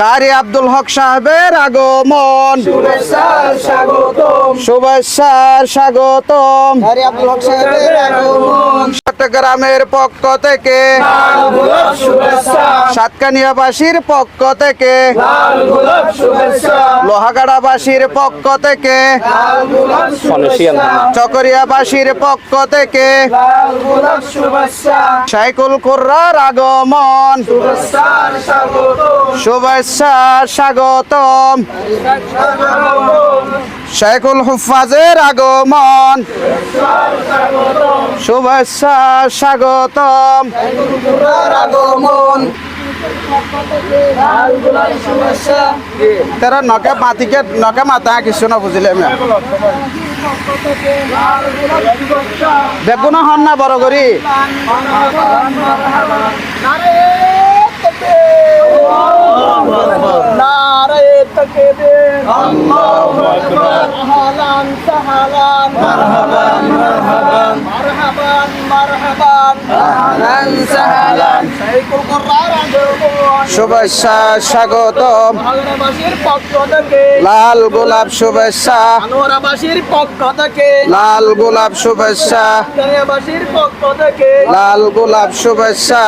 কারি আব্দুল হক সাহেবের আগমন। শুভেচ্ছার স্বাগতম। চট্টগ্রামের পক্ষ থেকে সাতকানিয়াবাসীর পক্ষ থেকে লোহাগাড়াবাসীর পক্ষ থেকে চকরিয়াবাসীর পক্ষ থেকে সাইকুল কুর্রার আগমন। স্বাগতম। শুভেচ্ছা, স্বাগতম। শেখুল হুফাজের আগমন। শুভেচ্ছা, স্বাগতম। আগমন তারা নকে মাতিকে নকে মাতা কিছু না বুঝিলে আমি। বেগুনা হন না বড় করি তাকবীর আল্লাহু আকবার। আহলান সাহলান মারহাবান মারহাবান। মারহাবান মারহাবান। আহলান সাহলান সাইকুল কুরআন আগমন শুভেচ্ছা স্বাগতম। থেকে। লাল গোলাপ শুভেচ্ছা। পক্ষ থেকে। লাল গোলাপ শুভেচ্ছা। পক্ষ থেকে। লাল গোলাপ শুভেচ্ছা।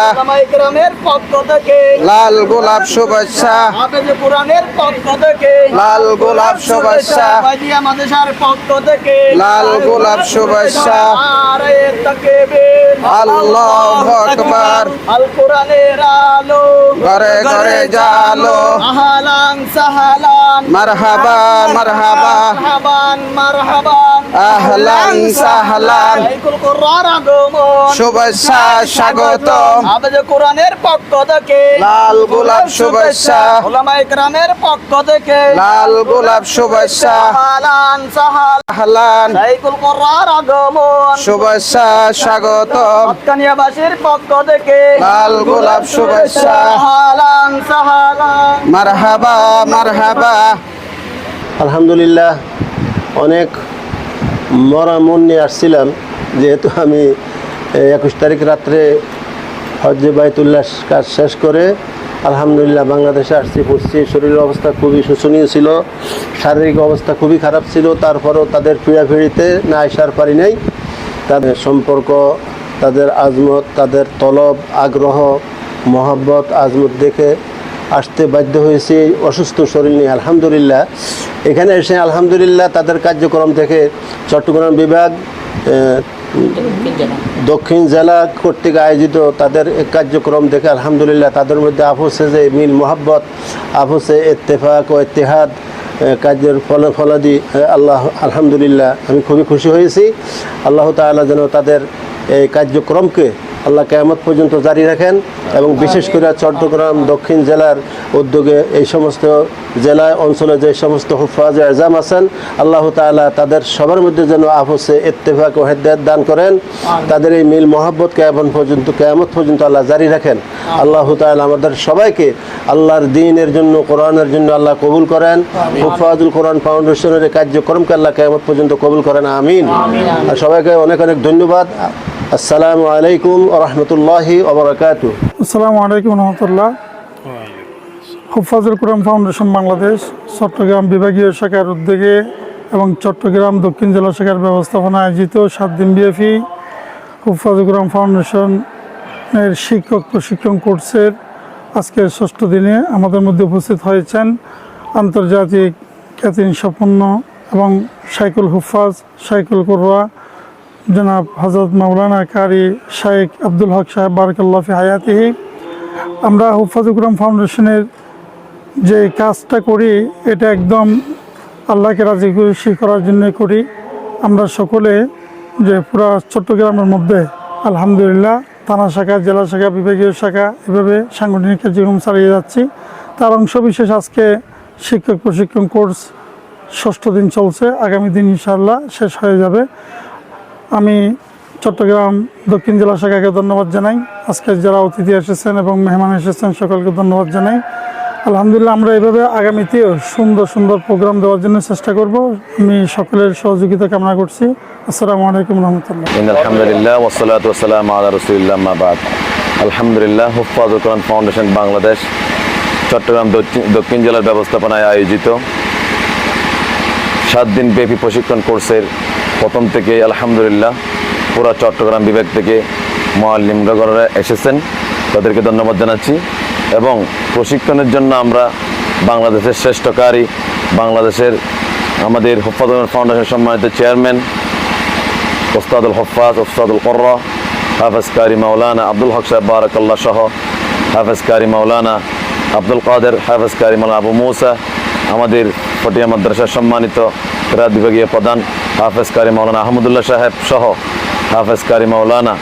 পক্ষ থেকে। লাল গোলাপ শুভেচ্ছা। পক্ষ থেকে। লাল গোলাপ শুভেচ্ছা। পক্ষ থেকে। লাল গোলাপ শুভেচ্ছা। আল্লাহু আকবার। আল কোরআনের আলো। ঘরে ঘরে জালো আহালাং সাহলান আহলান সাহলান। সাইকুল কোরআন আগমন। শুভেচ্ছা স্বাগতম হাফেজ কোরআনের পক্ষ থেকে। লাল গোলাপ শুভেচ্ছা। ওলামায়ে কেরামের পক্ষ থেকে। লাল গোলাপ শুভেচ্ছা। আহলান সাহাল। আহলান সাইকুল কোরআন আগমন। শুভেচ্ছা স্বাগতম কানিয়াবাসীর পক্ষ থেকে। লাল গোলাপ শুভেচ্ছা। আহলান সাহালান। মারহাবা মারহাবা। আলহামদুলিল্লাহ, অনেক মরা মন নিয়ে আসছিলাম। যেহেতু আমি একুশ তারিখ রাত্রে হজ্জে বাইতুল্লাহ কাজ শেষ করে আলহামদুলিল্লাহ বাংলাদেশে আসছি, পড়ছি। শরীরের অবস্থা খুবই শোচনীয় ছিল, শারীরিক অবস্থা খুবই খারাপ ছিল, তারপরেও তাদের পীড়াপিড়িতে না আসার পারি নাই। তাদের সম্পর্ক, তাদের আজমত, তাদের তলব, আগ্রহ, মহব্বত, আজমত দেখে আসতে বাধ্য হয়েছি অসুস্থ শরীর নিয়ে। আলহামদুলিল্লাহ। এখানে এসে আলহামদুলিল্লাহ তাদের কার্যক্রম থেকে চট্টগ্রাম বিভাগ দক্ষিণ জেলা কর্তৃক আয়োজিত তাদের কার্যক্রম দেখে আলহামদুলিল্লাহ তাদের মধ্যে আপসে যে মিল মোহাব্বত আপসে ইত্তেফাক ও ইত্তেহাদ কাজের ফল ফলাদি আল্লাহ, আলহামদুলিল্লাহ আমি খুবই খুশি হয়েছি। আল্লাহ তাআলা যেন তাদের এই কার্যক্রমকে আল্লাহ কেয়ামত পর্যন্ত জারি রাখেন এবং বিশেষ করে চট্টগ্রাম দক্ষিণ জেলার উদ্যোগে এই সমস্ত জেলায় অঞ্চলে যে সমস্ত হুফাজ এজাম আছেন আল্লাহ তাআলা তাদের সবার মধ্যে যেন আপসে ইত্তেফাক ও হেদায়ত দান করেন। তাদের এই মিল মহাব্বত কেমন পর্যন্ত কেয়ামত পর্যন্ত আল্লাহ জারি রাখেন। আল্লাহ তাআলা আমাদের সবাইকে আল্লাহর দিনের জন্য কোরআনের জন্য আল্লাহ কবুল করেন। হুফাজুল কোরআন ফাউন্ডেশনের কার্যক্রমকে আল্লাহ কেয়ামত পর্যন্ত কবুল করেন। আমিন। আর সবাইকে অনেক অনেক ধন্যবাদ। আসসালামু আলাইকুম রহমতুল্লাহি ওবরাকাতু আসসালামু আলাইকুম রহমতুল্লাহ। হুফাজুল কোরআন ফাউন্ডেশন বাংলাদেশ, চট্টগ্রাম বিভাগীয় শাখার উদ্যোগে এবং চট্টগ্রাম দক্ষিণ জেলা শাখার ব্যবস্থাপনা আয়োজিত সাত দিন বিএফি হুফাজুল কোরআন ফাউন্ডেশনের শিক্ষক প্রশিক্ষণ কোর্সের আজকের ষষ্ঠ দিনে আমাদের মধ্যে উপস্থিত হয়েছেন আন্তর্জাতিক খ্যাতিন সম্পন্ন এবং সাইকুল হুফাজ সাইকুল করোয়া জনাব হজরত মাওলানা কারি শাইখ আব্দুল হক সাহেব বারকাল্লাফি হায়াতিহি। আমরা হুফাজুকরাম ফাউন্ডেশনের যে কাজটা করি, এটা একদম আল্লাহকে রাজি খুশি করার জন্য করি। আমরা সকলে যে পুরা চট্টগ্রামের মধ্যে, আলহামদুলিল্লাহ, থানা শাখা, জেলা শাখা, বিভাগীয় শাখা, এভাবে সাংগঠনিক কার্যক্রম চালিয়ে যাচ্ছি। তার অংশ বিশেষ আজকে শিক্ষক প্রশিক্ষণ কোর্স ষষ্ঠ দিন চলছে। আগামী দিন ইনশাআল্লাহ শেষ হয়ে যাবে। আমি চট্টগ্রাম দক্ষিণ জেলা শাখাকে ধন্যবাদ জানাই। আজকে যারা অতিথি এসেছেন এবং মেহমান এসেছেন, সকলকে ধন্যবাদ জানাই। আলহামদুলিল্লাহ, আমরা এভাবে আগামীতেও সুন্দর সুন্দর প্রোগ্রাম দেওয়ার জন্য চেষ্টা করব। আমি সকলের সহযোগিতা কামনা করছি। আসসালামু আলাইকুম রহমতুল্লাহ। আলহামদুলিল্লাহ ওসলাত ওসালাম আলা রসুলিল্লাহ মাবাদ আলহামদুলিল্লাহ হুফাজ কোরআন ফাউন্ডেশন বাংলাদেশ, চট্টগ্রাম দক্ষিণ জেলার ব্যবস্থাপনায় আয়োজিত সাত দিন ব্যাপী প্রশিক্ষণ কোর্সের প্রথম থেকে আলহামদুলিল্লাহ পুরো চট্টগ্রাম বিভাগ থেকে মোয়াল্লিমরা এসেছেন। তাদেরকে ধন্যবাদ জানাচ্ছি এবং প্রশিক্ষণের জন্য আমরা বাংলাদেশের শ্রেষ্ঠকারী বাংলাদেশের আমাদের হুফাজ ফাউন্ডেশন সম্মানিত চেয়ারম্যান ওস্তাদুল হফাজ, ওস্তাদুল কর্রা, হাফেজ কারি মাওলানা আব্দুল হক সাহেব বারাকাল্লাহ সহ হাফেজ কারি মাওলানা আব্দুল কাদের, হাফেজ কারি মাওলানা আবু মৌসা, আমাদের ফটিয়া মাদ্রাসার সম্মানিত ফেরাত বিভাগীয় প্রধান হাফেজ কারি মৌলানা আহমদুল্লাহ সাহেব সহ, হাফেজ কারি মৌলানা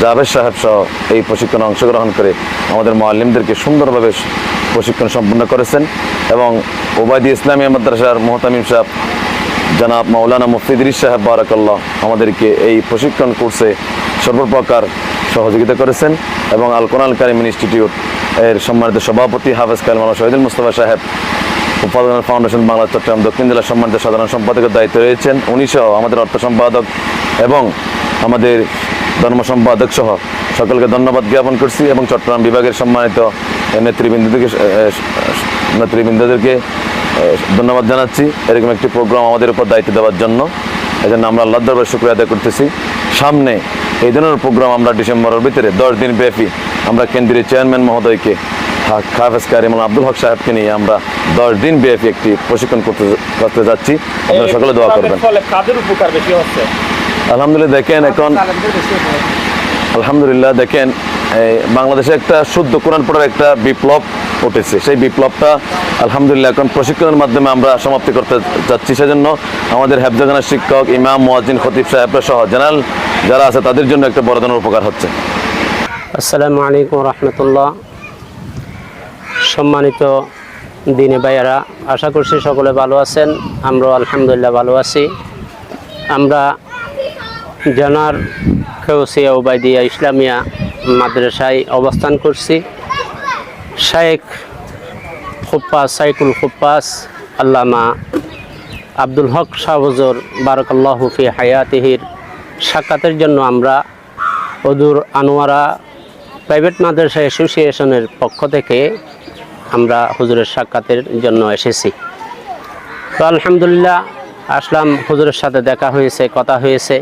জাভেদ সাহেব সহ এই প্রশিক্ষণে অংশগ্রহণ করে আমাদের মোয়াল্লিমদেরকে সুন্দরভাবে প্রশিক্ষণ সম্পন্ন করেছেন এবং ওবায়দি ইসলামী মাদ্রাসার মোহতামিম সাহেব, জনাব মৌলানা মুফিদির সাহেব বারাকাল্লাহ আমাদেরকে এই প্রশিক্ষণ কোর্সে সর্বপ্রকার সহযোগিতা করেছেন এবং আল কোরআন কারিম ইনস্টিটিউট এর সম্মানিত সভাপতি হাফেজ কালিম শহীদুল মুস্তফা সাহেব উপাদান ফাউন্ডেশন বাংলা চট্টগ্রাম দক্ষিণ জেলার সম্মানিত সাধারণ সম্পাদকের দায়িত্ব রয়েছেন। উনি সহ আমাদের অর্থ সম্পাদক এবং আমাদের ধর্ম সম্পাদক সহ সকলকে ধন্যবাদ জ্ঞাপন করছি এবং চট্টগ্রাম বিভাগের সম্মানিত নেতৃবৃন্দদেরকে নেতৃবৃন্দদেরকে ধন্যবাদ জানাচ্ছি। এরকম একটি প্রোগ্রাম আমাদের উপর দায়িত্ব দেওয়ার জন্য। এই জন্য আমরা আল্লাহ দরবার শুক্রিয়া আদায় করতেছি। সামনে এই ধরনের প্রোগ্রাম আমরা ডিসেম্বরের ভিতরে দশ দিন ব্যাপী আমরা কেন্দ্রীয় চেয়ারম্যান মহোদয়কে হাফেজ আব্দুল হক সাহেবকে নিয়ে আমরা দশ দিন ব্যাপী একটি প্রশিক্ষণ করতে করতে যাচ্ছি। আপনারা সকলে দোয়া করবেন। আলহামদুলিল্লাহ দেখেন এখন আলহামদুলিল্লাহ দেখেন এই বাংলাদেশে একটা শুদ্ধ কোরআন পড়ার একটা বিপ্লব উঠেছে। সেই বিপ্লবটা আলহামদুলিল্লাহ এখন প্রশিক্ষণের মাধ্যমে আমরা সমাপ্তি করতে যাচ্ছি। সেজন্য আমাদের হেফজাগানের শিক্ষক ইমাম মোয়াজিন খতিব সাহেবরা সহ জেনারেল যারা আছে তাদের জন্য একটা বড় ধরনের উপকার হচ্ছে। আসসালামু আলাইকুম রহমতুল্লাহ। সম্মানিত দিনে ভাইয়ারা, আশা করছি সকলে ভালো আছেন। আমরাও আলহামদুলিল্লাহ ভালো আছি। আমরা জানার খেউসিয়া ওবায়দিয়া ইসলামিয়া মাদ্রাসায় অবস্থান করছি। শায়েখ খুপ্পাস সাইকুল খুপ্পাস আল্লামা আব্দুল হক শাহবজর বারকাল্লাহ ফি হায়াতিহির সাক্ষাতের জন্য আমরা অদূর আনোয়ারা প্রাইভেট মাদ্রাসা অ্যাসোসিয়েশনের পক্ষ থেকে আমরা হুজুরের সাক্ষাতের জন্য এসেছি। তো আলহামদুলিল্লাহ আসলাম হুজুরের সাথে দেখা হয়েছে কথা হয়েছে।